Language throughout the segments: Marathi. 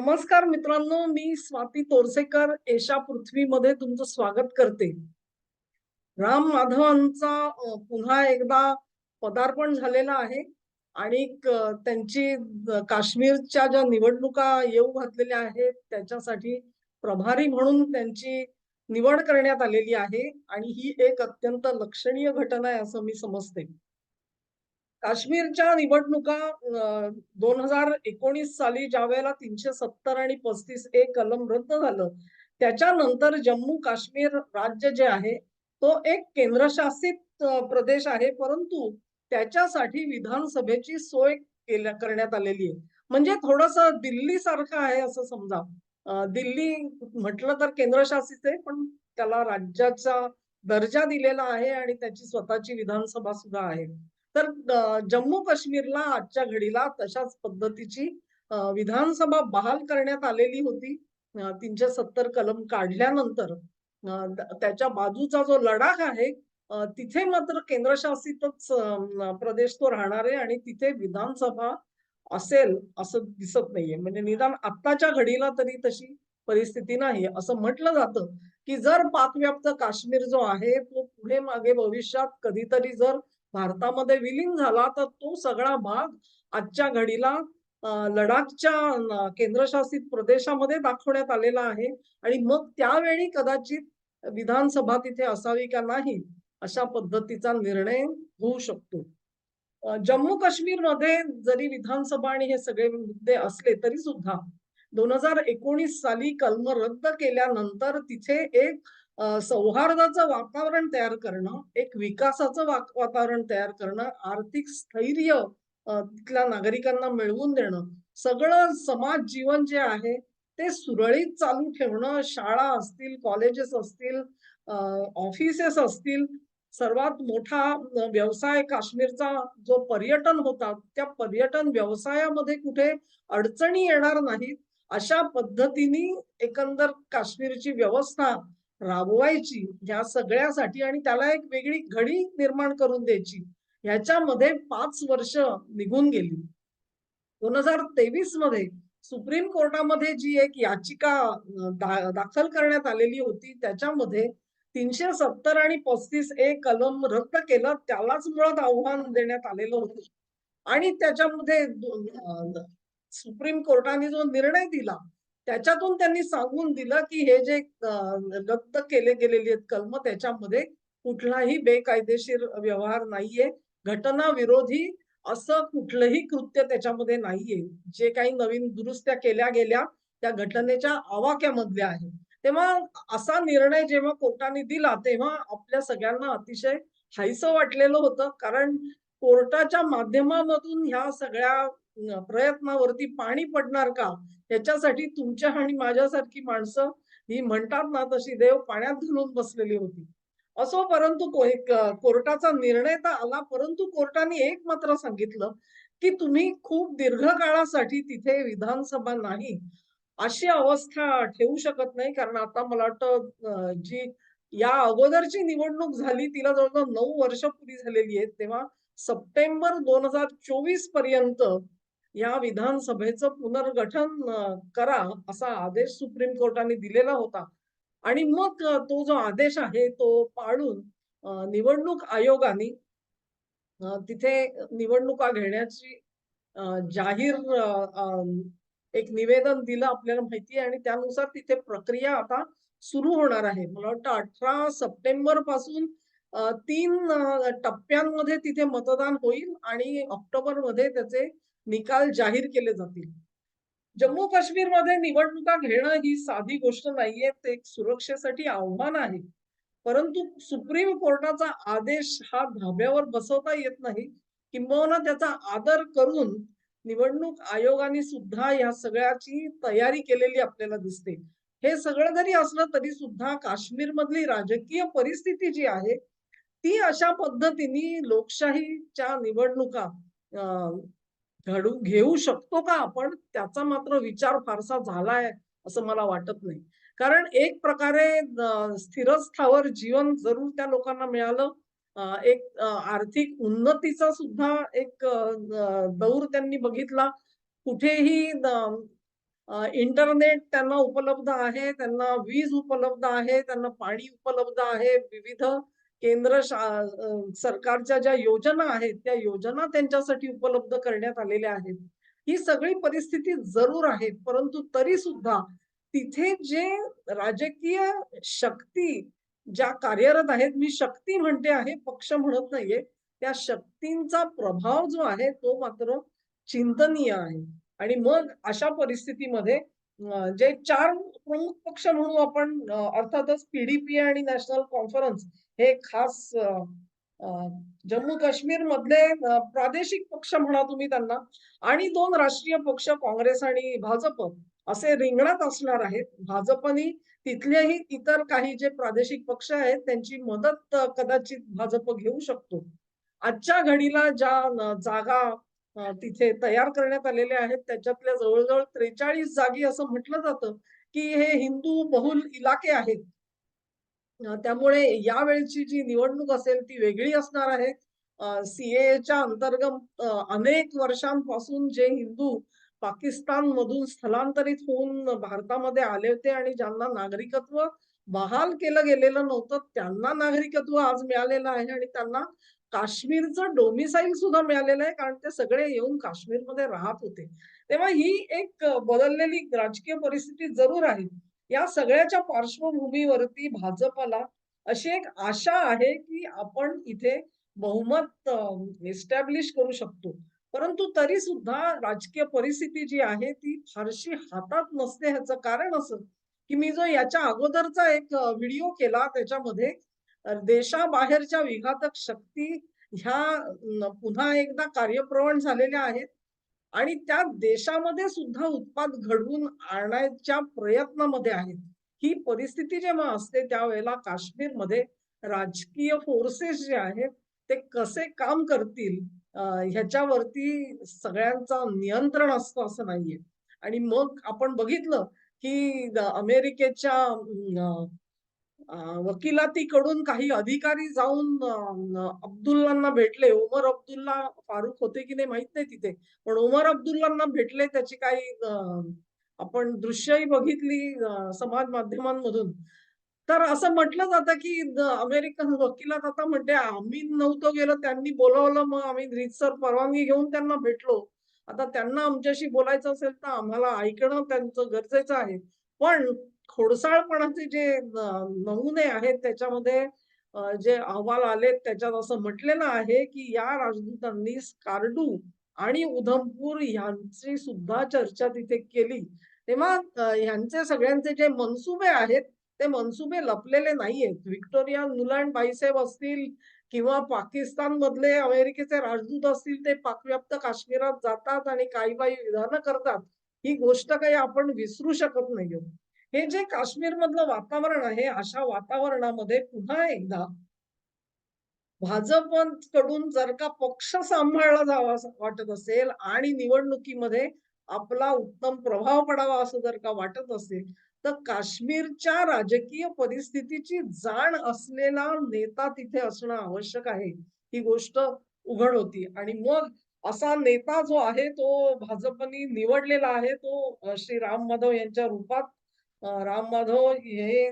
नमस्कार मित्रांनो मी स्वाती तोरसेकर एशा पृथ्वीमध्ये तुमचं स्वागत करते. राम माधवांचा पुन्हा एकदा पदार्पण झालेलं आहे आणि त्यांची काश्मीरच्या ज्या निवडणुका येऊ घातलेल्या आहेत त्याच्यासाठी प्रभारी म्हणून त्यांची निवड करण्यात आलेली आहे आणि ही एक अत्यंत लक्षणीय घटना आहे असं मी समजते. काश्मीरच्या निवडणुका दोन हजार एकोणीस साली ज्या वेळेला तीनशे सत्तर आणि पस्तीस ए कलम रद्द झालं त्याच्यानंतर जम्मू काश्मीर राज्य जे आहे तो एक केंद्रशासित प्रदेश आहे परंतु त्याच्यासाठी विधानसभेची सोय केल्या करण्यात आलेली आहे. म्हणजे थोडस दिल्ली सारखं आहे असं समजा. दिल्ली म्हटलं तर केंद्रशासित आहे पण त्याला राज्याचा दर्जा दिलेला आहे आणि त्याची स्वतःची विधानसभा सुद्धा आहे. तर जम्मू काश्मीरला आजच्या घडीला तशाच पद्धतीची विधानसभा बहाल करण्यात आलेली होती. तीनशे सत्तर कलम काढल्यानंतर त्याच्या बाजूचा जो लडाख आहे तिथे मात्र केंद्रशासितच प्रदेश तो राहणार आहे आणि तिथे विधानसभा असेल असं दिसत नाहीये. म्हणजे निदान आत्ताच्या घडीला तरी तशी परिस्थिती नाही असं म्हटलं जातं की जर पाकव्याप्त काश्मीर जो आहे तो पुढे मागे भविष्यात कधीतरी जर भारतामध्ये विलीन झाला तर तो सगळा भाग आजच्या घडीला लडाखच्या केंद्रशासित प्रदेशामध्ये दाखवण्यात आलेला आहे. आणि मग त्यावेळी कदाचित विधानसभा तिथे असावी का नाही अशा पद्धतीचा निर्णय होऊ शकतो. जम्मू जम्मू काश्मीरमध्ये जरी विधानसभा आणि हे सगळे मुद्दे असले तरी सुद्धा दोन हजार एकोणीस साली कलम रद्द केल्यानंतर तिथे एक सौहार्दाचं वातावरण तयार करणं एक विकासाचं वातावरण तयार करणं आर्थिक स्थैर्य तिथल्या नागरिकांना मिळवून देणं सगळं समाज जीवन जे आहे ते सुरळीत चालू ठेवणं शाळा असतील कॉलेजेस असतील ऑफिसेस असतील सर्वात मोठा व्यवसाय काश्मीरचा जो पर्यटन होता त्या पर्यटन व्यवसायामध्ये कुठे अडचणी येणार नाहीत अशा पद्धतीने एकंदर काश्मीरची व्यवस्था राबवायची ह्या सगळ्यासाठी आणि त्याला एक वेगळी घडी निर्माण करून द्यायची. ह्याच्यामध्ये पाच वर्ष निघून गेली. दोन हजार तेवीसमध्ये सुप्रीम कोर्टामध्ये जी एक याचिका दा, दाखल करण्यात आलेली होती त्याच्यामध्ये तीनशे सत्तर आणि पस्तीस ए कलम रद्द केलं त्यालाच मुळात आव्हान देण्यात आलेलं होतं. आणि त्याच्यामध्ये सुप्रीम कोर्टाने जो निर्णय दिला त्याच्यातून त्यांनी सांगून दिलं की हे जे रद्द केले गेलेले आहेत कलम त्याच्यामध्ये कुठलाही बेकायदेशीर व्यवहार नाहीये. घटना विरोधी असं कुठलंही कृत्य त्याच्यामध्ये नाहीये. जे काही नवीन दुरुस्त्या केल्या गेल्या त्या घटनेच्या आवाक्यामधल्या आहेत. तेव्हा असा निर्णय जेव्हा कोर्टाने दिला तेव्हा आपल्या सगळ्यांना अतिशय हायस वाटलेलं होतं. कारण कोर्टाच्या माध्यमामधून ह्या सगळ्या प्रयत्नावरती पाणी पडणार का? याच्यासाठी तुमच्या आणि माझ्यासारखी माणसं ही म्हणतात ना तशी देव पाण्यात घालून बसलेली होती. असो परंतु कोर्टाचा निर्णय तर आला परंतु कोर्टाने एक मात्र सांगितलं की तुम्ही खूप दीर्घ काळासाठी तिथे विधानसभा नाही अशी अवस्था ठेवू शकत नाही. कारण आता मला वाटतं जी या अगोदरची निवडणूक झाली तिला जवळजवळ नऊ वर्ष पुरी झालेली आहेत. तेव्हा सप्टेंबर दोन हजार चोवीसपर्यंत या विधानसभेचं पुनर्गठन करा असा आदेश सुप्रीम कोर्टाने दिलेला होता. आणि मग तो जो आदेश आहे तो पाळून निवडणूक आयोगाने तिथे निवडणुका घेण्याची जाहीर एक निवेदन दिलं आपल्याला माहिती आहे. आणि त्यानुसार तिथे प्रक्रिया आता सुरू होणार आहे. मला वाटतं अठरा सप्टेंबरपासून तीन टप्प्यांमध्ये तिथे मतदान होईल. आणि ऑक्टोबरमध्ये त्याचे निकाल जाहीर केले जातील. जम्मू काश्मीरमध्ये निवडणुका घेणं ही साधी गोष्ट नाहीये ते एक सुरक्षेसाठी आव्हान आहे. परंतु सुप्रीम कोर्टाचा आदेश हा धाब्यावर बसवता येत नाही. किंबहुना त्याचा आदर करून निवडणूक आयोगाने सुद्धा या सगळ्याची तयारी केलेली आपल्याला दिसते. हे सगळं जरी असलं तरी सुद्धा काश्मीर मधली राजकीय परिस्थिती जी आहे ती अशा पद्धतीने लोकशाहीच्या निवडणुका घडू घेऊ शकतो का आपण? त्याचा मात्र विचार फारसा झालाय असं मला वाटत नाही. कारण एक प्रकारे स्थिरस्थावर जीवन जरूर त्या लोकांना मिळालं. एक आर्थिक उन्नतीचा सुद्धा एक दौर त्यांनी बघितला. कुठेही इंटरनेट त्यांना उपलब्ध आहे, त्यांना वीज उपलब्ध आहे, त्यांना पाणी उपलब्ध आहे, विविध केंद्र शा सरकारच्या ज्या योजना आहेत, त्या योजना त्यांच्यासाठी उपलब्ध करण्यात आलेल्या आहेत. ही सगळी परिस्थिती जरूर आहे, परंतु तरी सुद्धा तिथे जे राजकीय शक्ती ज्या कार्यरत आहेत, मी शक्ती म्हणते आहे, पक्ष म्हणत नाहीये. त्या शक्तींचा प्रभाव जो आहे, तो मात्र चिंतनीय आहे. आणि मग अशा परिस्थितीमध्ये जे चार प्रमुख पक्ष म्हणू आपण अर्थातच पीडीपी आणि नॅशनल कॉन्फरन्स हे खास जम्मू काश्मीर मधले प्रादेशिक पक्ष म्हणा तुम्ही त्यांना आणि दोन राष्ट्रीय पक्ष काँग्रेस आणि भाजप असे रिंगणात असणार आहेत. भाजपनी तिथलेही इतर काही जे प्रादेशिक पक्ष आहेत त्यांची मदत कदाचित भाजप घेऊ शकतो. आजच्या घडीला ज्या जागा तिथे तयार करण्यात आलेल्या आहेत त्याच्यातल्या जवळजवळ त्रेचाळीस जागी असं म्हटलं जातं, की हे हिंदू बहुल इलाके आहेत. त्यामुळे यावेळीची जी निवडणूक असेल ती वेगळी असणार आहे. सीएच्या अंतर्गत अनेक वर्षांपासून जे हिंदू पाकिस्तान मधून स्थलांतरित होऊन भारतामध्ये आले होते आणि ज्यांना नागरिकत्व बहाल केलं गेलेलं नव्हतं, त्यांना नागरिकत्व आज मिळालेलं आहे आणि त्यांना काश्मीरचं डोमिसाईल सुद्धा मिळालेलं आहे, कारण ते सगळे येऊन काश्मीरमध्ये राहत होते. तेव्हा ही एक बदललेली राजकीय परिस्थिती जरूर आहे. या सगळ्याच्या पार्श्वभूमीवरती भाजपला अशी एक आशा आहे, की आपण इथे बहुमत एस्टॅब्लिश करू शकतो. परंतु तरी सुद्धा राजकीय परिस्थिती जी आहे ती फारशी हातात नसते ह्याचं कारण असं, की मी जो याच्या अगोदरचा एक व्हिडिओ केला त्याच्यामध्ये देशाबाहेरच्या विघातक शक्ती ह्या पुन्हा एकदा कार्यप्रवण झालेल्या आहेत आणि त्या देशामध्ये सुद्धा उत्पाद घडवून आणण्याच्या प्रयत्नामध्ये आहेत. ही परिस्थिती जेव्हा असते त्यावेळेला काश्मीरमध्ये राजकीय फोर्सेस जे आहेत, ते कसे काम करतील ह्याच्यावरती सगळ्यांचा नियंत्रण असतं असं नाहीये. आणि मग आपण बघितलं, की अमेरिकेच्या वकिलातीकडून काही अधिकारी जाऊन अब्दुल्लांना भेटले. उमर अब्दुल्ला फारुक होते की नाही माहीत नाही तिथे. पण उमर अब्दुल्लांना भेटले त्याची काही आपण दृश्यही बघितली समाज माध्यमांमधून. तर असं म्हटलं जातं की अमेरिकन वकिलात आता म्हणते, "आम्ही नव्हतो गेलो, त्यांनी बोलावलं, मग आम्ही रीतसर परवानगी घेऊन त्यांना भेटलो. आता त्यांना आमच्याशी बोलायचं असेल तर आम्हाला ऐकणं त्यांचं गरजेचं आहे." पण खोडसाळपणाचे जे नमुने आहेत त्याच्यामध्ये जे अहवाल आलेत त्याच्यात असं म्हटलेलं आहे, की या राजदूतांनी स्कार्डू आणि उधमपूर यांची सुद्धा चर्चा तिथे केली. तेव्हा यांचे ह्यांचे सगळ्यांचे जे मनसुबे आहेत, ते मनसुबे लपलेले नाहीयेत. व्हिक्टोरिया नुलँड बाईसाहेब असतील किंवा पाकिस्तान मधले अमेरिकेचे राजदूत असतील, ते पाकव्याप्त काश्मीरात जातात आणि काही-काही विधानं करतात. ही गोष्ट काही आपण विसरू शकत नाही हे जे काश्मीरमधलं वातावरण आहे, अशा वातावरणामध्ये पुन्हा एकदा भाजपकडून जर का पक्ष सांभाळला जावा वाटत असेल आणि निवडणुकीमध्ये आपला उत्तम प्रभाव पडावा असं जर का वाटत असेल, तर काश्मीरच्या राजकीय परिस्थितीची जाण असलेला नेता तिथे असणं आवश्यक आहे. ही गोष्ट उघड होती आणि मग असा नेता जो आहे तो भाजपनी निवडलेला आहे तो श्री राम माधव यांच्या रूपात. राम माधव हे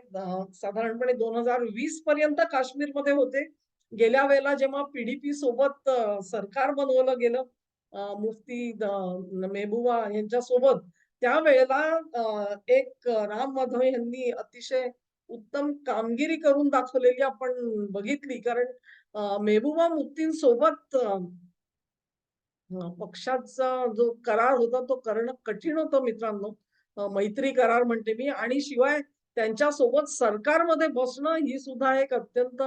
साधारणपणे दोन हजार वीस पर्यंत काश्मीरमध्ये होते. गेल्या वेळेला जेव्हा पीडीपी सोबत सरकार बनवलं गेलं मुफ्ती द यांच्या सोबत, त्यावेळेला एक राम माधव यांनी अतिशय उत्तम कामगिरी करून दाखवलेली आपण बघितली. कारण मेहबुबा मुफ्तींसोबत पक्षाचा जो करार होता तो करणं कठीण होतं मित्रांनो. मैत्री करार म्हणते मी आणि शिवाय त्यांच्यासोबत सरकारमध्ये बसणं ही सुद्धा एक अत्यंत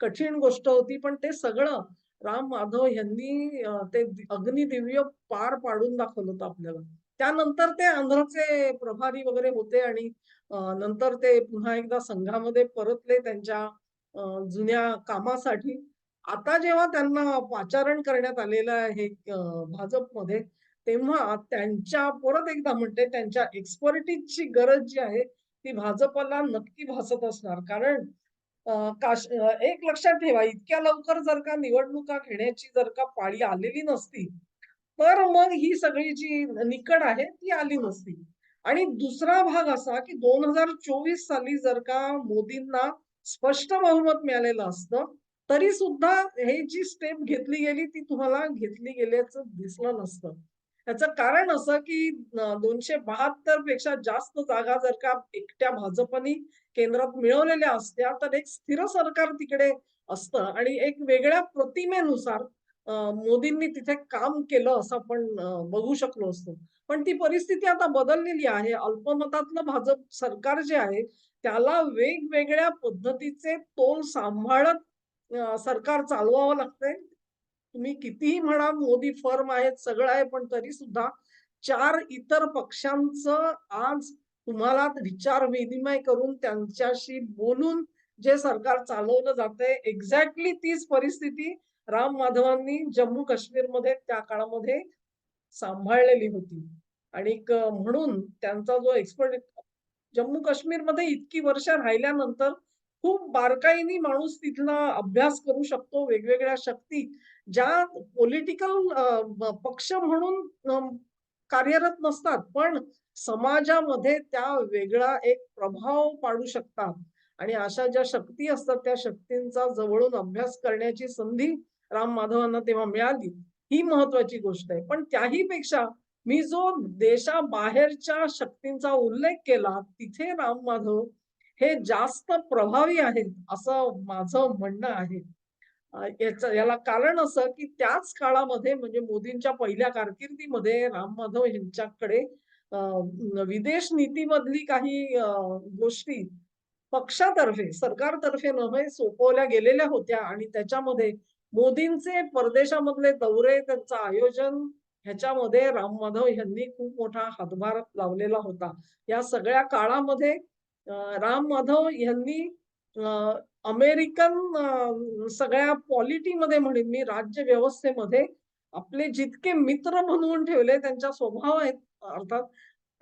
कठीण गोष्ट होती. पण ते सगळं राम माधव यांनी ते अग्निदिव्य पार पाडून दाखवलं होतं आपल्याला. त्यानंतर ते आंध्रचे प्रभारी वगैरे होते आणि नंतर ते पुन्हा एकदा संघामध्ये परतले त्यांच्या जुन्या कामासाठी. आता जेव्हा त्यांना पाचारण करण्यात आलेलं आहे भाजपमध्ये, तेव्हा त्यांच्या परत एकदा म्हणते त्यांच्या एक्सपर्टीजची गरज जी आहे, ती भाजपला नक्की भासत असणार. कारण काश एक लक्षात ठेवा, इतक्या लवकर जर का निवडणुका घेण्याची जर का पाळी आलेली नसती, तर मग ही सगळी जी निकड आहे ती आली नसती. आणि दुसरा भाग असा की दोन हजार चोवीस साली जर का मोदींना स्पष्ट बहुमत मिळालेलं असतं तरी सुद्धा हे जी स्टेप घेतली गेली ती तुम्हाला घेतली गेल्याचं दिसलं नसतं याचं कारण असं की दोनशे बहात्तरपेक्षा जास्त जागा जर का एकट्या भाजपनी केंद्रात मिळवलेल्या असत्या तर एक स्थिर सरकार तिकडे असतं. आणि एक वेगळ्या प्रतिमेनुसार मोदींनी तिथे काम केलं असं आपण बघू शकलो असतो. पण ती परिस्थिती आता बदललेली आहे. अल्पमतातलं भाजप सरकार जे आहे त्याला वेगवेगळ्या पद्धतीचे तोल सांभाळत सरकार चालवावं लागतंय. तुम्ही कितीही म्हणा मोदी फर्म आहेत सगळं आहे पण तरी सुद्धा चार इतर पक्षांचं आज तुम्हाला विचार विनिमय करून त्यांच्याशी बोलून जे सरकार चालवलं जाते एक्झॅक्टली तीच परिस्थिती राम माधवांनी जम्मू काश्मीरमध्ये त्या काळामध्ये सांभाळलेली होती. आणि म्हणून त्यांचा जो एक्सपर्ट जम्मू काश्मीरमध्ये इतकी वर्ष राहिल्यानंतर खूप बारकाईनी माणूस तिथला अभ्यास करू शकतो वेगवेगळ्या शक्ती ज्या पॉलिटिकल पक्ष म्हणून कार्यरत नसतात पण समाजामध्ये त्या वेगळा एक प्रभाव पाडू शकतात. आणि अशा ज्या शक्ती असतात त्या शक्तींचा जवळून अभ्यास करण्याची संधी राम माधवांना तेव्हा मिळाली. ही महत्वाची गोष्ट आहे. पण त्याही पेक्षा मी जो देशाबाहेरच्या शक्तींचा उल्लेख केला तिथे राम माधव हे जास्त प्रभावी आहेत असं माझं म्हणणं आहे. याच याला कारण असं की त्याच काळामध्ये म्हणजे मोदींच्या पहिल्या कारकिर्दीमध्ये राम माधव यांच्याकडे विदेश नीतीमधली काही गोष्टी पक्षातर्फे सरकारतर्फे नव्हे सोपवल्या गेलेल्या होत्या आणि त्याच्यामध्ये मोदींचे परदेशामधले दौरे त्यांचं आयोजन ह्याच्यामध्ये राम माधव यांनी खूप मोठा हातभार लावलेला होता. या सगळ्या काळामध्ये राम माधव यांनी अमेरिकन सगळ्या पॉलिटीमध्ये म्हणेन मी राज्य व्यवस्थेमध्ये आपले जितके मित्र बनवून ठेवले त्यांच्या स्वभाव आहेत अर्थात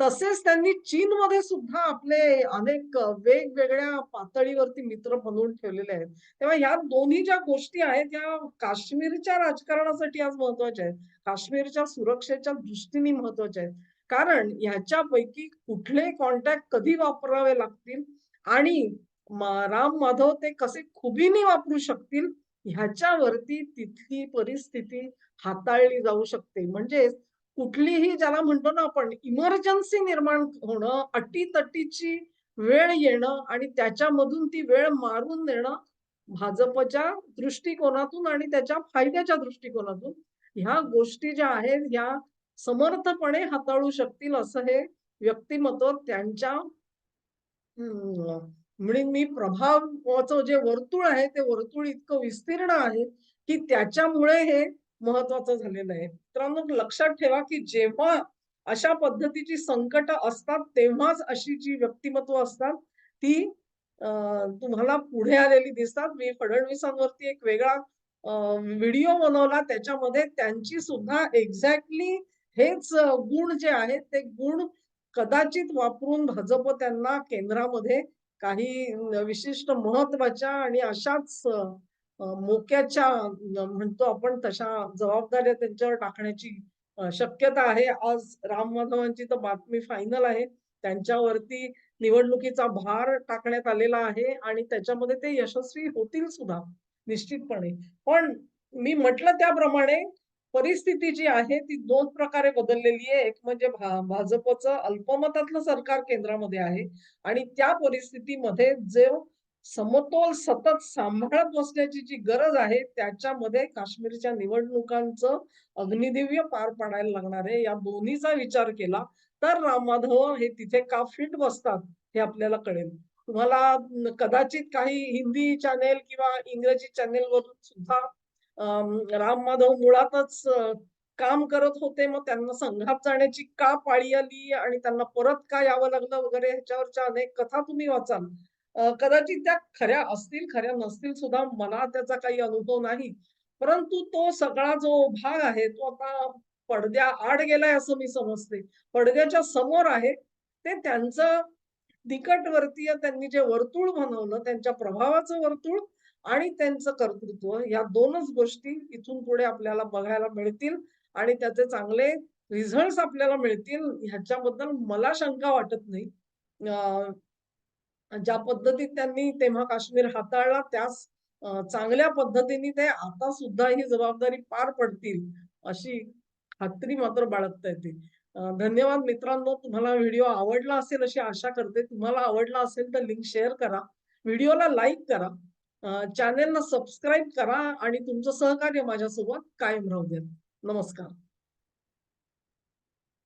तसेच त्यांनी चीनमध्ये सुद्धा आपले अनेक वेगवेगळ्या पातळीवरती मित्र बनवून ठेवलेले आहेत. तेव्हा ह्या दोन्ही ज्या गोष्टी आहेत या काश्मीरच्या राजकारणासाठी आज महत्त्वाच्या आहेत. काश्मीरच्या सुरक्षेच्या दृष्टीने महत्त्वाच्या आहेत. कारण ह्याच्यापैकी कुठले कॉन्टॅक्ट कधी वापरावे लागतील? आणि राम माधव ते कसे खुबीने वापरू शकतील? ह्याच्यावरती तिथली परिस्थिती हाताळली जाऊ शकते. म्हणजे कुठलीही ज्याला म्हणतो ना आपण इमर्जन्सी निर्माण होणं अटीतटीची वेळ येणं आणि त्याच्यामधून ती वेळ मारून देणं भाजपच्या दृष्टिकोनातून आणि त्याच्या फायद्याच्या दृष्टिकोनातून ह्या गोष्टी ज्या आहेत ह्या समर्थपणे हाताळू शकतील असं हे व्यक्तिमत्व त्यांच्या म्हणून मी प्रभावाचं जे वर्तुळ आहे ते वर्तुळ इतकं विस्तीर्ण आहे की त्याच्यामुळे हे महत्वाचं झालेलं आहे. मित्रांनो लक्षात ठेवा की जेव्हा अशा पद्धतीची संकट असतात तेव्हाच अशी जी व्यक्तिमत्व असतात ती तुम्हाला पुढे आलेली दिसतात. मी फडणवीसांवरती एक वेगळा व्हिडिओ बनवला. त्याच्यामध्ये त्यांची सुद्धा एक्झॅक्टली हेच गुण जे आहेत ते गुण कदाचित वापरून भाजप त्यांना केंद्रामध्ये काही विशिष्ट महत्त्वाच्या आणि अशाच मोक्याच्या म्हणतो आपण तशा जबाबदाऱ्या त्यांच्यावर टाकण्याची शक्यता आहे. आज राम माधवांची तर बातमी फायनल आहे. त्यांच्यावरती निवडणुकीचा भार टाकण्यात आलेला आहे आणि त्याच्यामध्ये ते यशस्वी होतील सुद्धा निश्चितपणे. पण मी म्हटलं त्याप्रमाणे परिस्थिती जी आहे ती दोन प्रकारे बदललेली आहे. एक म्हणजे भाजपचं अल्पमतातलं सरकार केंद्रामध्ये आहे आणि त्या परिस्थितीमध्ये जे समतोल सतत सांभाळत बसण्याची जी गरज आहे त्याच्यामध्ये काश्मीरच्या निवडणुकांचं अग्निदिव्य पार पाडायला लागणार आहे. या दोन्हीचा विचार केला तर राम माधव हे तिथे का फिट बसतात हे आपल्याला कळेल. तुम्हाला कदाचित काही हिंदी चॅनेल किंवा इंग्रजी चॅनेलवर सुद्धा राम माधव मुळातच काम करत होते. मग त्यांना संघात जाण्याची का पाळी आली आणि त्यांना परत का यावं लागलं वगैरे ह्याच्यावरच्या अनेक कथा तुम्ही वाचाल. कदाचित त्या खऱ्या असतील खऱ्या नसतील सुद्धा मला त्याचा काही अनुभव नाही. परंतु तो सगळा जो भाग आहे तो आता पडद्या आड गेलाय असं मी समजते. पडद्याच्या समोर आहे. ते त्यांचं निकटवर्तीय त्यांनी जे वर्तुळ बनवलं त्यांच्या प्रभावाचं वर्तुळ आणि त्यांचं कर्तृत्व या दोनच गोष्टी इथून पुढे आपल्याला बघायला मिळतील आणि त्याचे चांगले रिझल्ट आपल्याला मिळतील ह्याच्याबद्दल मला शंका वाटत नाही. ज्या पद्धतीत त्यांनी तेव्हा काश्मीर हाताळला त्याच चांगल्या पद्धतीने ते आता सुद्धा ही जबाबदारी पार पडतील, अशी खात्री मात्र बाळगता येते. धन्यवाद मित्रांनो. तुम्हाला व्हिडिओ आवडला असेल अशी आशा करते. तुम्हाला आवडला असेल तर लिंक शेअर करा. व्हिडिओला लाईक करा. चॅनेलला सबस्क्राईब करा आणि तुमचं सहकार्य माझ्यासोबत कायम राहू द्या. नमस्कार.